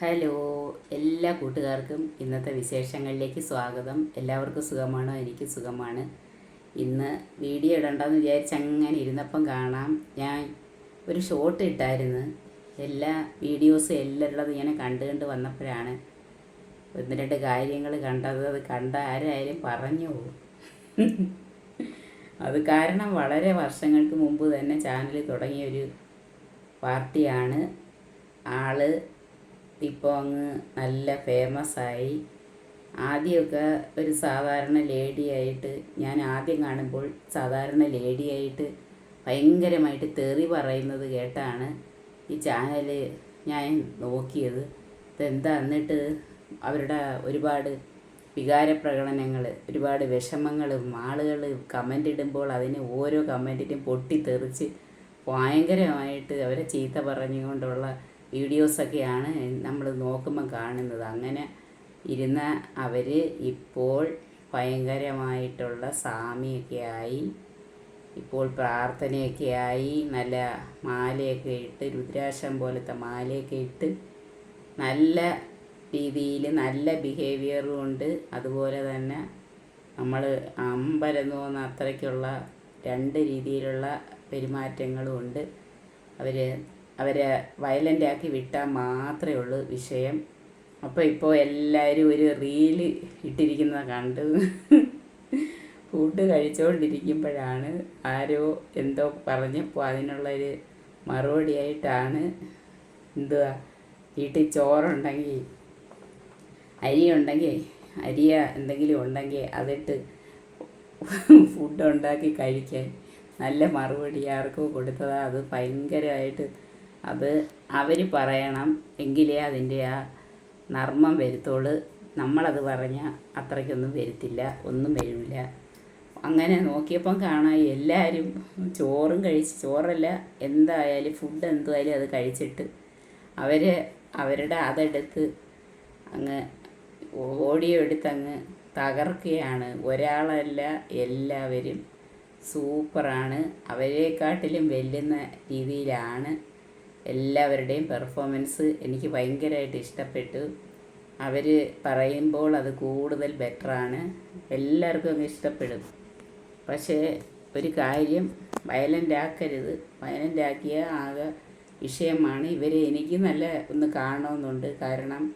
Hello എല്ലാ കൂട്ടുകാർക്കും ഇന്നത്തെ വിശേഷങ്ങളിലേക്ക് സ്വാഗതം. എല്ലാവർക്കും സുഖമാണോ? എനിക്ക് സുഖമാണ്. ഇന്ന് വീഡിയോ ഇടണ്ടെന്ന് വിചാരിച്ച് അങ്ങനെ ഇരുന്നപ്പം കാണാം. ഞാൻ ഒരു ഷോട്ട് ഇട്ടായിരുന്നു. എല്ലാ വീഡിയോസും എല്ലാവരുള്ളത് ഇങ്ങനെ കണ്ടു കണ്ട് വന്നപ്പോഴാണ് ഒന്ന് രണ്ട് കാര്യങ്ങൾ കണ്ടത്. അത് കണ്ട ആരായാലും പറഞ്ഞു പോകും. അത് കാരണം വളരെ വർഷങ്ങൾക്ക് മുമ്പ് തന്നെ ചാനൽ തുടങ്ങിയ ഒരു പാർട്ടിയാണ് ആൾ. ഇപ്പോൾ അങ്ങ് നല്ല ഫേമസ് ആയി. ആദ്യമൊക്കെ ഒരു സാധാരണ ലേഡിയായിട്ട് ഞാൻ ആദ്യം കാണുമ്പോൾ സാധാരണ ലേഡിയായിട്ട് ഭയങ്കരമായിട്ട് തെറി പറയുന്നത് കേട്ടാണ് ഈ ചാനൽ ഞാൻ നോക്കിയത്. ഇതെന്താ എന്നിട്ട് അവരുടെ ഒരുപാട് വികാര പ്രകടനങ്ങൾ ഒരുപാട് വിഷമങ്ങളും ആളുകൾ കമന്റ് ഇടുമ്പോൾ അതിന് ഓരോ കമന്റിനും പൊട്ടിത്തെറിച്ച് ഭയങ്കരമായിട്ട് അവരെ ചീത്ത പറഞ്ഞുകൊണ്ടുള്ള വീഡിയോസൊക്കെയാണ് നമ്മൾ നോക്കുമ്പം കാണുന്നത്. അങ്ങനെ ഇരുന്ന അവർ ഇപ്പോൾ ഭയങ്കരമായിട്ടുള്ള സാമിയൊക്കെ ആയി ഇപ്പോൾ പ്രാർത്ഥനയൊക്കെ ആയി നല്ല മാലയൊക്കെ ഇട്ട് രുദ്രാക്ഷം പോലത്തെ മാലയൊക്കെ ഇട്ട് നല്ല രീതിയിൽ നല്ല ബിഹേവിയർ ഉണ്ട്. അതുപോലെ തന്നെ നമ്മൾ അമ്പരന്ന് പോകുന്ന അത്രയ്ക്കുള്ള രണ്ട് രീതിയിലുള്ള പെരുമാറ്റങ്ങളും ഉണ്ട്. അവർ അവരെ വയലന്റ് ആക്കി വിട്ടാൽ മാത്രമേ ഉള്ളൂ വിഷയം. അപ്പോൾ ഇപ്പോൾ എല്ലാവരും ഒരു റീൽ ഇട്ടിരിക്കുന്നത് കണ്ട് ഫുഡ് കഴിച്ചുകൊണ്ടിരിക്കുമ്പോഴാണ് ആരോ എന്തോ പറഞ്ഞപ്പോൾ അതിനുള്ളൊരു മറുപടിയായിട്ടാണ് എന്തുവാ വീട്ടിൽ ചോറുണ്ടെങ്കിൽ അരി ഉണ്ടെങ്കിൽ അരിയ എന്തെങ്കിലും ഉണ്ടെങ്കിൽ അതിട്ട് ഫുഡ് ഉണ്ടാക്കി കഴിക്കാൻ നല്ല മറുപടി ആർക്കും കൊടുത്തതാണ് അത് ഭയങ്കരമായിട്ട് അത് അവർ പറയണം എങ്കിലേ അതിന്റെ ആ നർമ്മം വരുത്തോളൂ നമ്മളത് പറഞ്ഞാൽ അത്രയ്ക്കൊന്നും വരുത്തില്ല ഒന്നും വരില്ല അങ്ങനെ നോക്കിയപ്പം കാണാം എല്ലാവരും ചോറും കഴിച്ച് ചോറല്ല എന്തായാലും ഫുഡ് എന്തായാലും അത് കഴിച്ചിട്ട് അവർ അവരുടെ അതെടുത്ത് അങ്ങ് ഓഡിയോ എടുത്തങ്ങ് തകർക്കുകയാണ്. ഒരാളല്ല എല്ലാവരും സൂപ്പറാണ്. അവരെക്കാട്ടിലും വെല്ലുന്ന രീതിയിലാണ് എല്ലാവരുടെയും പെർഫോമൻസ് എനിക്ക് ഭയങ്കരമായിട്ട് ഇഷ്ടപ്പെട്ടു. അവർ പറയുമ്പോൾ അത് കൂടുതൽ ബെറ്ററാണ് എല്ലാവർക്കും അങ്ങ് ഇഷ്ടപ്പെടും. പക്ഷേ ഒരു കാര്യം വയലന്റ് ആക്കരുത്. വയലന്റ് ആക്കിയ ആകെ വിഷയമാണ്. ഇവരെ എനിക്ക് നല്ല ഒന്ന് കാണണമെന്നുണ്ട്. കാരണം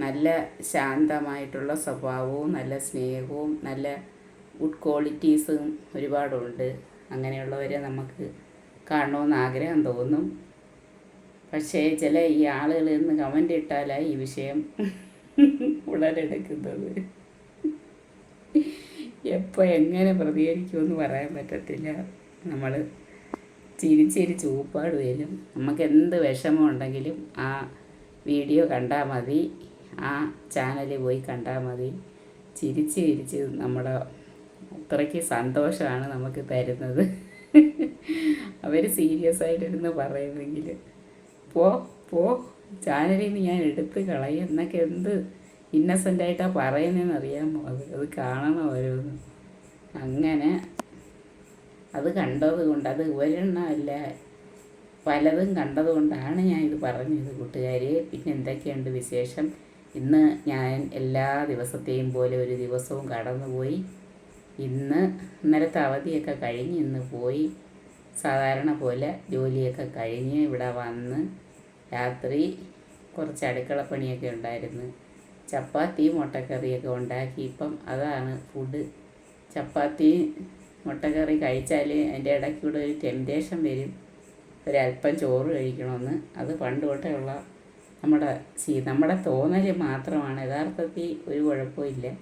നല്ല ശാന്തമായിട്ടുള്ള സ്വഭാവവും നല്ല സ്നേഹവും നല്ല ഗുഡ് ക്വാളിറ്റീസും ഒരുപാടുണ്ട്. അങ്ങനെയുള്ളവരെ നമുക്ക് കാണണമെന്ന് ആഗ്രഹം തോന്നും. പക്ഷേ ചില ഈ ആളുകൾ ഇന്ന് കമന്റ് ഇട്ടാലാണ് ഈ വിഷയം ഉടലെടുക്കുന്നത്. എപ്പോൾ എങ്ങനെ പ്രതികരിക്കുമെന്ന് പറയാൻ പറ്റത്തില്ല. നമ്മൾ ചിരിച്ചിരി ചൂപ്പാട് വരും നമുക്ക് എന്ത് വിഷമം ഉണ്ടെങ്കിലും ആ വീഡിയോ കണ്ടാൽ മതി. ആ ചാനലിൽ പോയി കണ്ടാൽ മതി. ചിരിച്ച് ചിരിച്ച് നമ്മുടെ അത്രയ്ക്ക് സന്തോഷമാണ് നമുക്ക് തരുന്നത്. അവർ സീരിയസ് ആയിട്ടിരുന്ന് പറയുന്നെങ്കിൽ പോ പോ ചാനലിൽ നിന്ന് ഞാൻ എടുത്ത് കളയും. എന്നൊക്കെ എന്ത് ഇന്നസെന്റ് ആയിട്ടാണ് പറയുന്നതെന്ന് അറിയാമോ? അത് അത് കാണണം ഓരോന്ന്. അങ്ങനെ അത് കണ്ടത് കൊണ്ട് അത് ഒരെണ്ണമല്ല പലതും കണ്ടത് കൊണ്ടാണ് ഞാൻ ഇത് പറഞ്ഞത് കൂട്ടുകാർ പിന്നെ എന്തൊക്കെയുണ്ട് വിശേഷം? ഇന്ന് ഞാൻ എല്ലാ ദിവസത്തെയും പോലെ ഒരു ദിവസവും കടന്നുപോയി. ഇന്ന് ഇന്നലത്തെ അവധിയൊക്കെ കഴിഞ്ഞ് ഇന്ന് പോയി. സാധാരണ പോലെ ജോലിയൊക്കെ കഴിഞ്ഞ് ഇവിടെ വന്ന് രാത്രി കുറച്ച് അടുക്കളപ്പണിയൊക്കെ ഉണ്ടായിരുന്നു. ചപ്പാത്തി മുട്ടക്കറിയൊക്കെ ഉണ്ടാക്കി. ഇപ്പം അതാണ് ഫുഡ് ചപ്പാത്തി മുട്ടക്കറി കഴിച്ചാൽ അതിന്റെ ഇടയ്ക്കൂടെ ഒരു ടെംപ്റ്റേഷൻ വരും. ഒരല്പം ചോറ് കഴിക്കണമെന്ന്. അത് പണ്ട് തൊട്ടേയുള്ള നമ്മുടെ സീ നമ്മുടെ തോന്നൽ മാത്രമാണ്. യഥാർത്ഥത്തിൽ ഒരു കുഴപ്പമില്ല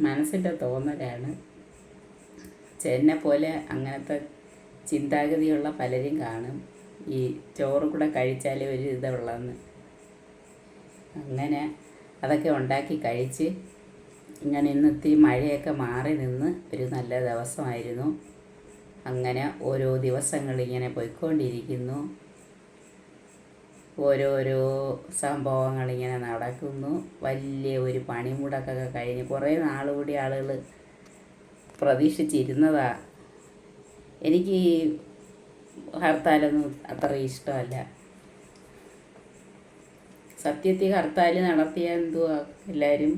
മനസ്സിന്റെ തോന്നലാണ്. ചെന്നെ പോലെ അങ്ങനത്തെ ചിന്താഗതിയുള്ള പലരും കാണും. ഈ ചോറ് കൂടെ കഴിച്ചാലേ ഒരു ഇതുള്ളതെന്ന് അങ്ങനെ അതൊക്കെ ഉണ്ടാക്കി കഴിച്ച് ഇങ്ങനെ ഇന്ന് ഇത്തിരി മഴയൊക്കെ മാറി നിന്ന് ഒരു നല്ല ദിവസമായിരുന്നു. അങ്ങനെ ഓരോ ദിവസങ്ങൾ ഇങ്ങനെ പോയിക്കൊണ്ടിരിക്കുന്നു. ഓരോരോ സംഭവങ്ങൾ ഇങ്ങനെ നടക്കുന്നു. വലിയ ഒരു പണിമുടക്കൊക്കെ കഴിഞ്ഞ് കുറേ നാളുകൂടി ആളുകൾ പ്രതീക്ഷിച്ചിരുന്നതാ എനിക്ക് ഈ ഹർത്താലൊന്നും അത്ര ഇഷ്ടമല്ല. സത്യത്തിൽ ഹർത്താൽ നടത്തിയ എന്തുവാ? എല്ലാവരും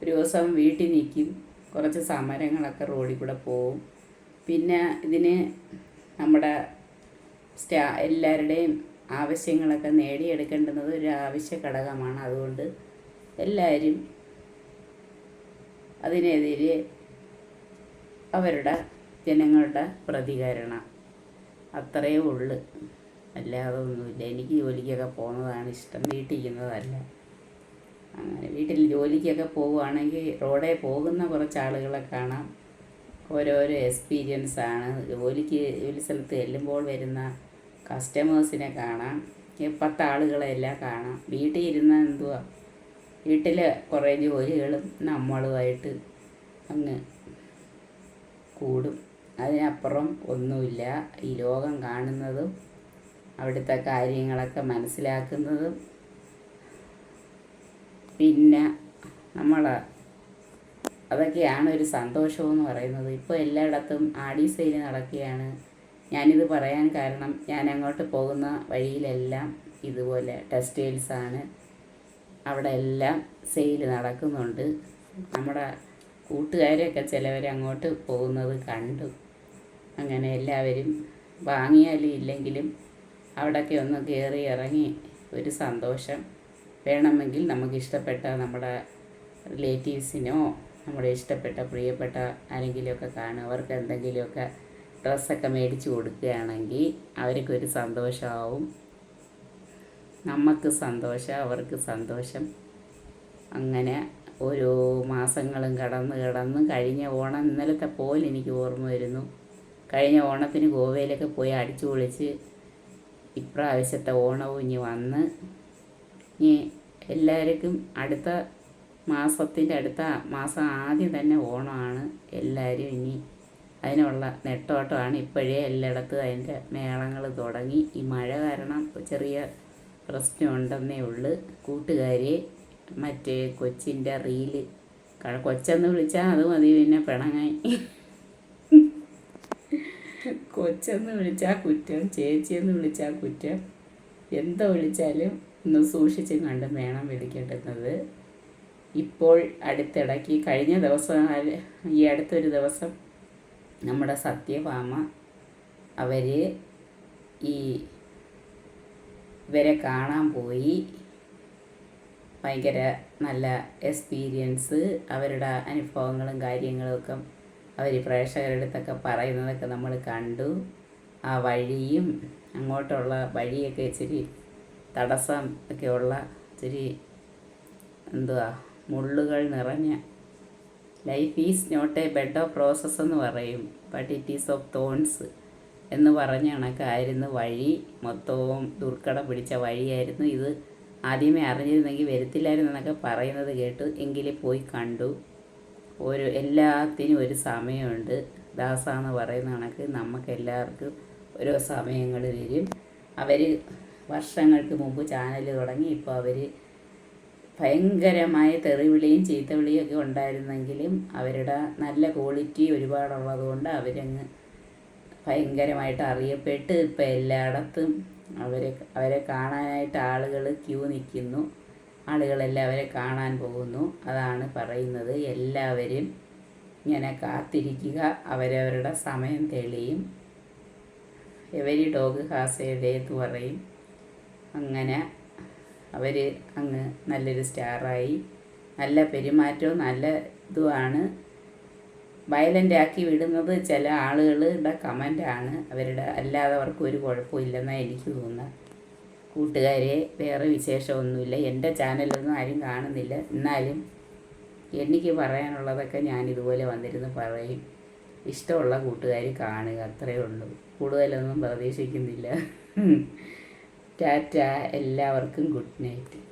ഒരു ദിവസം വീട്ടിൽ നിൽക്കും. കുറച്ച് സമരങ്ങളൊക്കെ റോഡിൽ കൂടെ പോവും. പിന്നെ ഇതിന് നമ്മുടെ സ്റ്റാ എല്ലാവരുടെയും ആവശ്യങ്ങളൊക്കെ നേടിയെടുക്കേണ്ടുന്നത് ഒരു ആവശ്യ ഘടകമാണ്. അതുകൊണ്ട് എല്ലാവരും അതിനെതിരെ അവരുടെ ജനങ്ങളുടെ പ്രതികരണം. അത്രയേ ഉള്ളു. അല്ലാതെ ഒന്നുമില്ല. എനിക്ക് ജോലിക്കൊക്കെ പോകുന്നതാണ് ഇഷ്ടം. വീട്ടിരിക്കുന്നതല്ല അങ്ങനെ വീട്ടിൽ ജോലിക്കൊക്കെ പോവുകയാണെങ്കിൽ റോഡേ പോകുന്ന കുറച്ച് ആളുകളെ കാണാം. ഓരോരോ എക്സ്പീരിയൻസ് ആണ്. ജോലിക്ക് ജോലി സ്ഥലത്ത് ചെല്ലുമ്പോൾ വരുന്ന കസ്റ്റമേഴ്സിനെ കാണാം. പത്ത് ആളുകളെല്ലാം കാണാം. വീട്ടിൽ ഇരുന്ന എന്തുവാ? വീട്ടിൽ കുറേ ജോലികളും നമ്മളുമായിട്ട് അങ്ങ് കൂടും. അതിനപ്പുറം ഒന്നുമില്ല. ഈ ലോകം കാണുന്നതും അവിടുത്തെ കാര്യങ്ങളൊക്കെ മനസ്സിലാക്കുന്നതും. പിന്നെ നമ്മൾ അതൊക്കെയാണ് ഒരു സന്തോഷമെന്ന് പറയുന്നത്. ഇപ്പോൾ എല്ലായിടത്തും ആടി സെയിൽ നടക്കുകയാണ്. ഞാനിത് പറയാൻ കാരണം ഞാൻ അങ്ങോട്ട് പോകുന്ന വഴിയിലെല്ലാം ഇതുപോലെ ടെക്സ്റ്റൈൽസാണ് അവിടെ എല്ലാം സെയിൽ നടക്കുന്നുണ്ട്. നമ്മുടെ കൂട്ടുകാരെയൊക്കെ ചിലവർ അങ്ങോട്ട് പോകുന്നത് കണ്ടു. അങ്ങനെ എല്ലാവരും വാങ്ങിയാലും ഇല്ലെങ്കിലും അവിടെയൊക്കെ ഒന്ന് കയറി ഇറങ്ങി ഒരു സന്തോഷം വേണമെങ്കിൽ നമുക്ക് ഇഷ്ടപ്പെട്ട നമ്മുടെ റിലേറ്റീവ്സിനോ നമ്മുടെ ഇഷ്ടപ്പെട്ട പ്രിയപ്പെട്ട ആരെങ്കിലുമൊക്കെ കാണും അവർക്ക് എന്തെങ്കിലുമൊക്കെ ഡ്രസ്സൊക്കെ മേടിച്ചു കൊടുക്കുകയാണെങ്കിൽ അവർക്കൊരു സന്തോഷമാവും. നമുക്ക് സന്തോഷം അവർക്ക് സന്തോഷം. അങ്ങനെ ഓരോ മാസങ്ങളും കടന്ന് കടന്ന് കഴിഞ്ഞ ഓണം ഇന്നലത്തെ പോലെ എനിക്ക് ഓർമ്മ വരുന്നു. കഴിഞ്ഞ ഓണത്തിന് ഗോവയിലൊക്കെ പോയി അടിച്ചു പൊളിച്ച് ഇപ്രാവശ്യത്തെ ഓണവും ഇനി വന്ന് ഇനി എല്ലാവർക്കും അടുത്ത മാസത്തിന്റെ അടുത്ത മാസം ആദ്യം തന്നെ ഓണമാണ്. എല്ലാവരും ഇനി അതിനുള്ള നെട്ടോട്ടമാണ്. ഇപ്പോഴേ എല്ലായിടത്തും അതിന്റെ മേളങ്ങൾ തുടങ്ങി. ഈ മഴ കാരണം ചെറിയ പ്രശ്നമുണ്ടെന്നേ ഉള്ളു. കൂട്ടുകാരെ മറ്റേ കൊച്ചിന്റെ റീൽ കൊച്ചെന്ന് വിളിച്ചാൽ അത് മതി. പിന്നെ പിണങ്ങായി കൊച്ചെന്ന് വിളിച്ചാൽ കുറ്റം ചേച്ചിയെന്ന് വിളിച്ചാൽ കുറ്റം. എന്തോ വിളിച്ചാലും ഒന്ന് സൂക്ഷിച്ചും കണ്ടും വേണം വിളിക്കേണ്ടുന്നത്. ഇപ്പോൾ അടുത്തിടയ്ക്ക് കഴിഞ്ഞ ദിവസം ഈ അടുത്തൊരു ദിവസം നമ്മുടെ സത്യഭാമ അവർ ഈ ഇവരെ കാണാൻ പോയി. ഭയങ്കര നല്ല എക്സ്പീരിയൻസ്. അവരുടെ അനുഭവങ്ങളും കാര്യങ്ങളും ഒക്കെ അവർ പ്രേക്ഷകരുടെ അടുത്തൊക്കെ പറയുന്നതൊക്കെ നമ്മൾ കണ്ടു. ആ വഴിയും അങ്ങോട്ടുള്ള വഴിയൊക്കെ ഇച്ചിരി തടസ്സം ഒക്കെ ഉള്ള ഇച്ചിരി എന്തുവാ മുള്ളുകൾ നിറഞ്ഞ life is not a bed of roses എന്ന് പറയും. But it is of thorns എന്ന് പറഞ്ഞ കണക്കായിരുന്നു വഴി. മൊത്തവും ദുർഘടം പിടിച്ച വഴിയായിരുന്നു ഇത്. ആദ്യമേ അറിഞ്ഞിരുന്നെങ്കിൽ വരത്തില്ലായിരുന്നു എന്നൊക്കെ പറയുന്നത് കേട്ടു. എങ്കിലും പോയി കണ്ടു. ഒരു എല്ലാത്തിനും ഒരു സമയമുണ്ട്. ദാസ എന്ന് പറയുന്ന കണക്ക് നമുക്ക് എല്ലാവർക്കും ഓരോ സമയങ്ങൾ വരും. അവർ വർഷങ്ങൾക്ക് മുമ്പ് ചാനൽ തുടങ്ങി ഇപ്പോൾ അവർ ഭയങ്കരമായ തെറിവിളിയും ചീത്തവിളിയും ഒക്കെ ഉണ്ടായിരുന്നെങ്കിലും അവരുടെ നല്ല ക്വാളിറ്റി ഒരുപാടുള്ളതുകൊണ്ട് അവരങ്ങ് ഭയങ്കരമായിട്ട് അറിയപ്പെട്ട് ഇപ്പം എല്ലായിടത്തും അവരെ അവരെ കാണാനായിട്ട് ആളുകൾ ക്യൂ നിൽക്കുന്നു. ആളുകളെല്ലാം അവരെ കാണാൻ പോകുന്നു. അതാണ് പറയുന്നത്. എല്ലാവരും ഇങ്ങനെ കാത്തിരിക്കുക. അവരവരുടെ സമയം തെളിയും. എവരി ഡോഗ് ഹാസ് എന്ന് പറയും അങ്ങനെ അവർ അങ്ങ് നല്ലൊരു സ്റ്റാറായി. നല്ല പെരുമാറ്റവും നല്ല ഇതുമാണ്. വയലന്റ് ആക്കി വിടുന്നത് ചില ആളുകളുടെ കമന്റാണ്. അവരുടെ അല്ലാതെ അവർക്ക് ഒരു കുഴപ്പമില്ലെന്നാണ് എനിക്ക് തോന്നുന്നത്. കൂട്ടുകാരെ വേറെ വിശേഷമൊന്നുമില്ല. എന്റെ ചാനലൊന്നും ആരും കാണുന്നില്ല. എന്നാലും എനിക്ക് പറയാനുള്ളതൊക്കെ ഞാൻ ഇതുപോലെ വന്നിരുന്ന് പറയും. ഇഷ്ടമുള്ള കൂട്ടുകാർ കാണുക അത്രയേ ഉള്ളൂ. കൂടുതലൊന്നും പ്രതീക്ഷിക്കുന്നില്ല. ടാറ്റ. എല്ലാവർക്കും ഗുഡ് നൈറ്റ്.